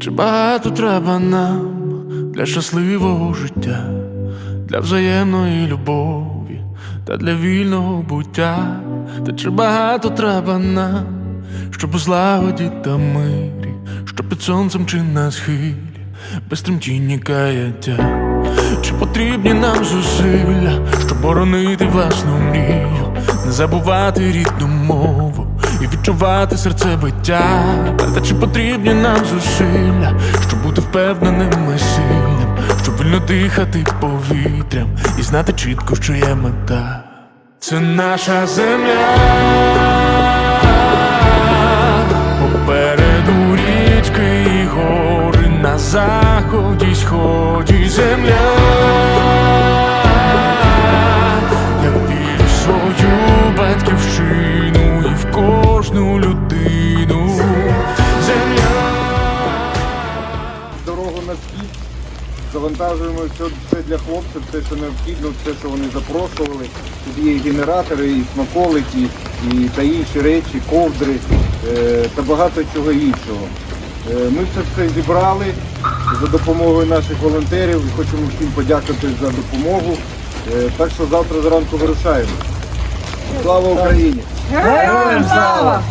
Чи багато треба нам для щасливого життя, для взаємної любові та для вільного буття? Та чи багато треба нам, щоб у злагоді та мирі, що під сонцем чи на схилі, без тремтіння каяття? Чи потрібні нам зусилля, щоб боронити власну мрію, не забувати рідну мову і відчувати серцебиття? Та чи потрібні нам зусилля, щоб бути впевненим і сильним, щоб вільно дихати повітрям і знати чітко, що є мета? Це наша земля. Попереду річки і гори на заході, сході земля. Завантажуємо все, все для хлопців, все, що необхідно, все, що вони запрошували. Тут є і генератори, і смаколики, і та інші речі, ковдри е, та багато чого іншого. Е, ми це зібрали за допомогою наших волонтерів і хочемо всім подякувати за допомогу. Е, так що завтра зранку вирушаємо. Слава Україні! Героям слава!